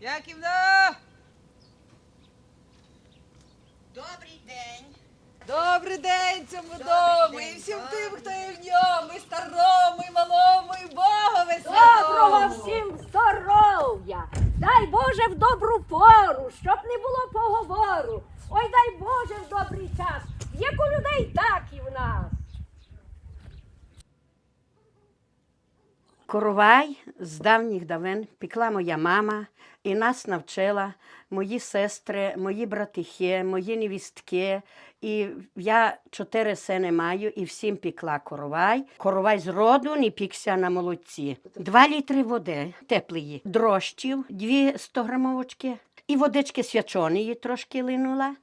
Яківна! Добрий день. Добрий день цьому Добрий дому день, і всім добрий тим, хто є в ньому, і старому, і малому, і Богові Доброго святому. всім здоров'я! Дай Боже в добру пору, щоб не було поговору. Ой, дай Боже в добрий час. Як у людей, так і в нас. Коровай з давніх давен пекла моя мама і нас навчила мої сестри, мої братихи, мої невістки. І я чотири сини маю і всім пекла коровай. Коровай з роду не пікся на молодці. Два літри води теплої, дрожчів, дві 100 грамовочки, і водички свячоної трошки линула.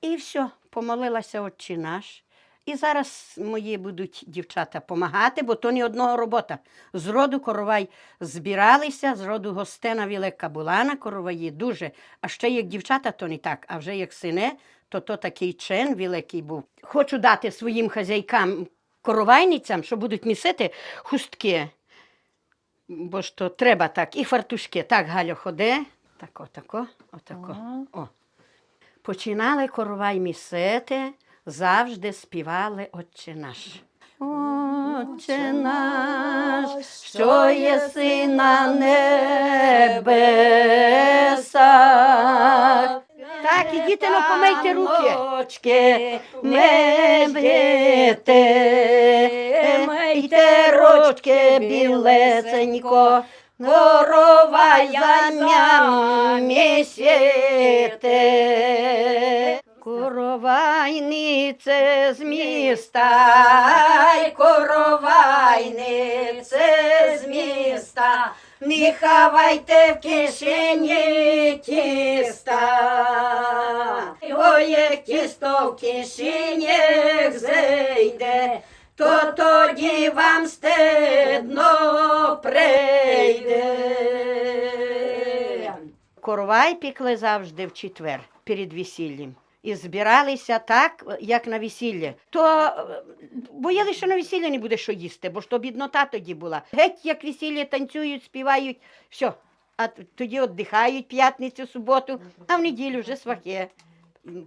І все, помолилася отче наш. І зараз мої будуть дівчата допомагати, бо то не одного робота. З роду коровай збиралися, з роду гостена велика була на короваї дуже. А ще як дівчата, то не так, а вже як сини, то то такий чин великий був. Хочу дати своїм хазяйкам, коровайницям, що будуть місити хустки. Бо ж то треба так, і фартушки. Так, Галю, ходи. Так, отако, отако. О. Починали коровай місити, завжди співали Отче наш. Отче наш, що єси на небесах. Так, ідіть, ну помийте руки. Ручки, мийте, мийте ручки білесенько, коровай зам'ям місіте. Коровайнице з міста, коровайнице з міста, не хавайте в кишені тіста. Ой, як тісто в кишенях зайде, то тоді вам стидно прийде. Коровай пікли завжди в четвер перед весіллям. І збиралися так, як на весілля. То е, боялися, що на весілля не буде що їсти, бо ж то біднота тоді була. Геть як весілля танцюють, співають, все. А тоді віддихають п'ятницю, суботу, а в неділю вже свахи.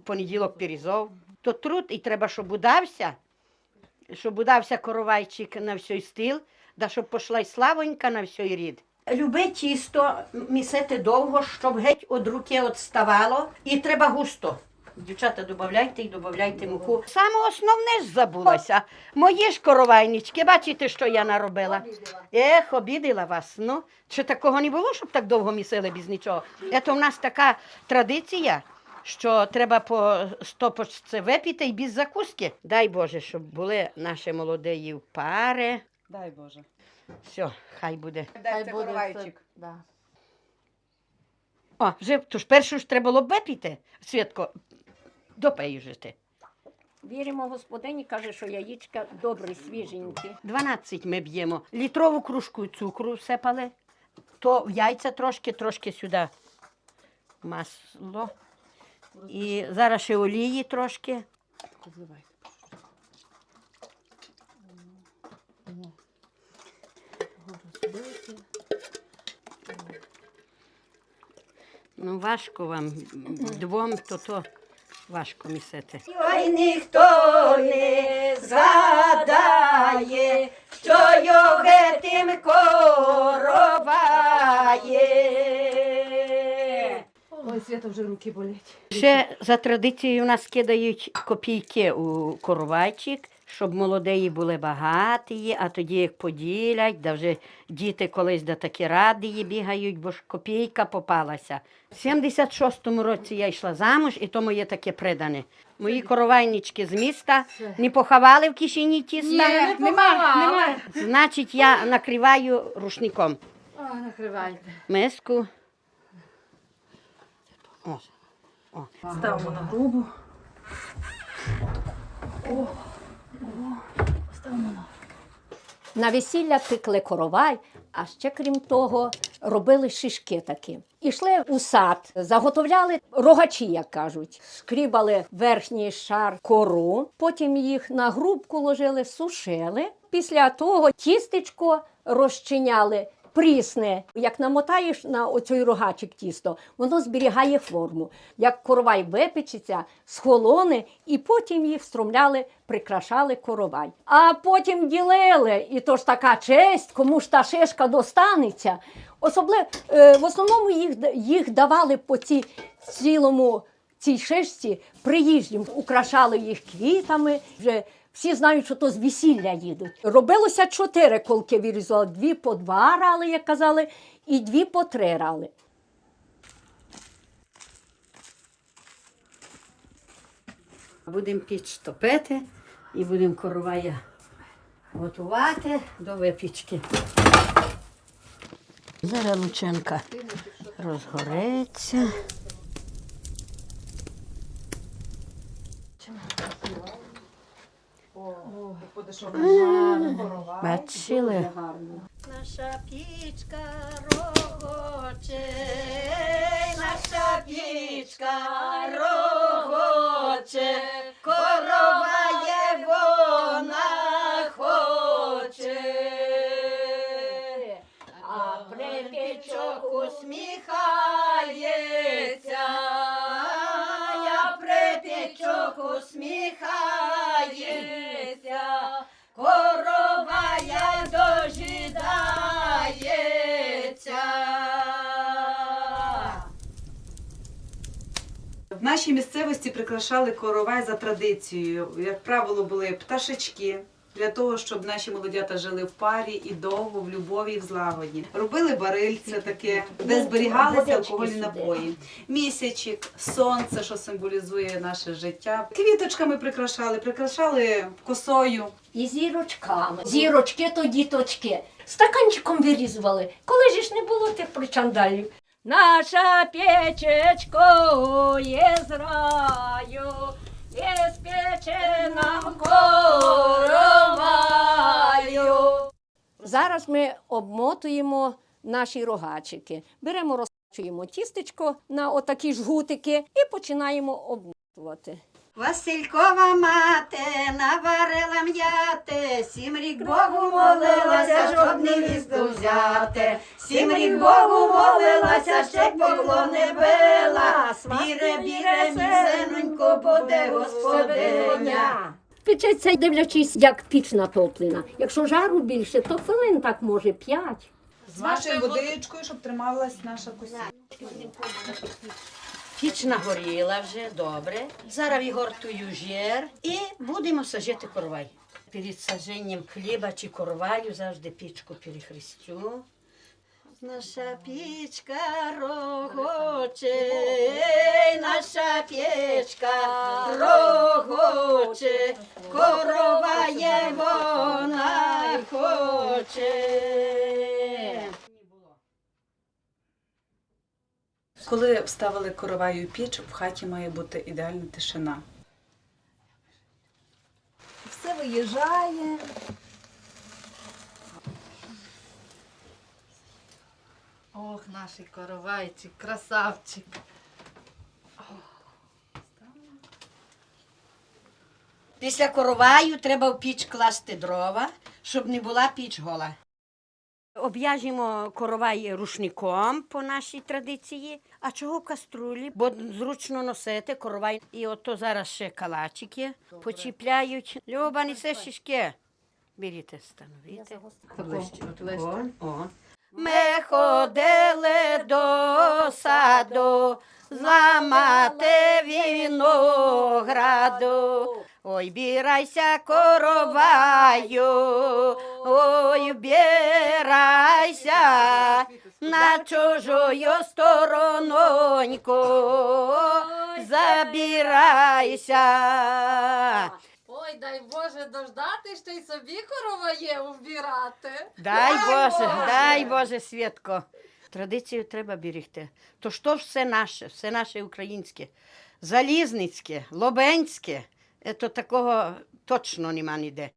Понеділок пірізов. То труд, і треба, щоб удався, щоб удався коровайчик на всій стіл, да щоб пішла й славонька на всій рід. Любе тісто місити довго, щоб геть від руки відставало, і треба густо. Дівчата, додавайте і додавайте муку. Саме основне ж забулося. Мої ж коровайнички, бачите, що я наробила? Ех, обідала вас. Ну, чи такого не було, щоб так довго місили без нічого? Це в нас така традиція, що треба по стопочці випити і без закуски. Дай Боже, щоб були наші молоді в пари. Дай Боже. Все, хай буде. Дай це коровайчик. Да. О, вже то ж першу ж треба було б випити, Святко, допей вже ти. Віримо господині, каже, що яєчка добрі, свіженькі. 12 ми б'ємо. Літрову кружку цукру всипали, то в яйця трошки, трошки сюди масло. І зараз ще олії трошки. Ну, важко вам двом, то то важко місити. Ой, ніхто не згадає, що його тим короває. Ой, Свята вже руки болять. Ще за традицією у нас кидають копійки у коровайчик, щоб молодеї були багаті, а тоді як поділять, да вже діти колись да такі радії бігають, бо ж копійка попалася. В 76-му році я йшла замуж, і то моє таке придане. Мої коровайнички з міста не поховали в кишені тіста. Нема, нема. Значить, я накриваю рушником А, накривайте. миску. О, Ставимо на грубу. На весілля пекли коровай, а ще крім того, робили шишки такі. Ішли у сад, заготовляли рогачі, як кажуть, скрібали верхній шар кору, потім їх на грубку ложили, сушили. Після того тістечко розчиняли прісне. Як намотаєш на оцей рогачик тісто, воно зберігає форму. Як коровай випечеться, схолоне, і потім їх встромляли, прикрашали коровай. А потім ділили, і то ж така честь, кому ж та шишка достанеться. Особливо е, в основному їх, їх давали по цій цілому цій шишці приїжджим, украшали їх квітами. Вже всі знають, що то з весілля їдуть. Робилося чотири колки вирізали, дві по два рали, як казали, і дві по три рали. Будемо піч топити і будемо коровая готувати до випічки. Зараз лученка розгореться. Бачили? Наша пічка рогоче, наша пічка рогоче, корова нашій місцевості прикрашали коровай за традицією. Як правило, були пташечки. Для того, щоб наші молодята жили в парі і довго, в любові і в злагоді. Робили барильце таке, де зберігалися алкогольні напої. Місячик, сонце, що символізує наше життя. Квіточками прикрашали, прикрашали косою. І зірочками. Зірочки то діточки. Стаканчиком вирізували. Коли ж ж не було тих причандалів. Наша печечко є з раю, є спече нам короваю. Зараз ми обмотуємо наші рогачики. Беремо, розкачуємо тістечко на отакі жгутики і починаємо обмотувати. Василькова мати наварила м'яти, сім рік Богу молилася, щоб невісту взяти. Сім рік Богу молилася, ще поклони била. Біре, біре, мій синонько, буде господиня. Печеться, дивлячись, як піч натоплена. Якщо жару більше, то хвилин так може п'ять. З вашою водичкою, щоб трималась наша коса. Піч нагоріла вже добре. Зараз вигортую жир і будемо сажити коровай. Перед саженням хліба чи короваю завжди пічку перехрестю. Наша пічка рогоче, наша пічка рогоче, корова є вона хоче. Коли вставили короваю піч, в хаті має бути ідеальна тишина. Все виїжджає. Ох, наш коровайчик, красавчик. Після короваю треба в піч класти дрова, щоб не була піч гола. Об'яжемо коровай рушником по нашій традиції. А чого в каструлі? Бо зручно носити коровай. І ото зараз ще калачики почіпляють. Люба, неси шишки. Беріть. О. Ми ходили до саду, зламати винограду. Ой, бірайся, короваю, ой, бірайся на чужую сторононьку, забирайся. Ой, дай Боже дождати, що й собі короває вбирати. Дай Боже, дай Боже, Святко. Традицію треба берегти. То що ж все наше, все наше українське, залізницьке, лобенське, то такого точно нема ніде.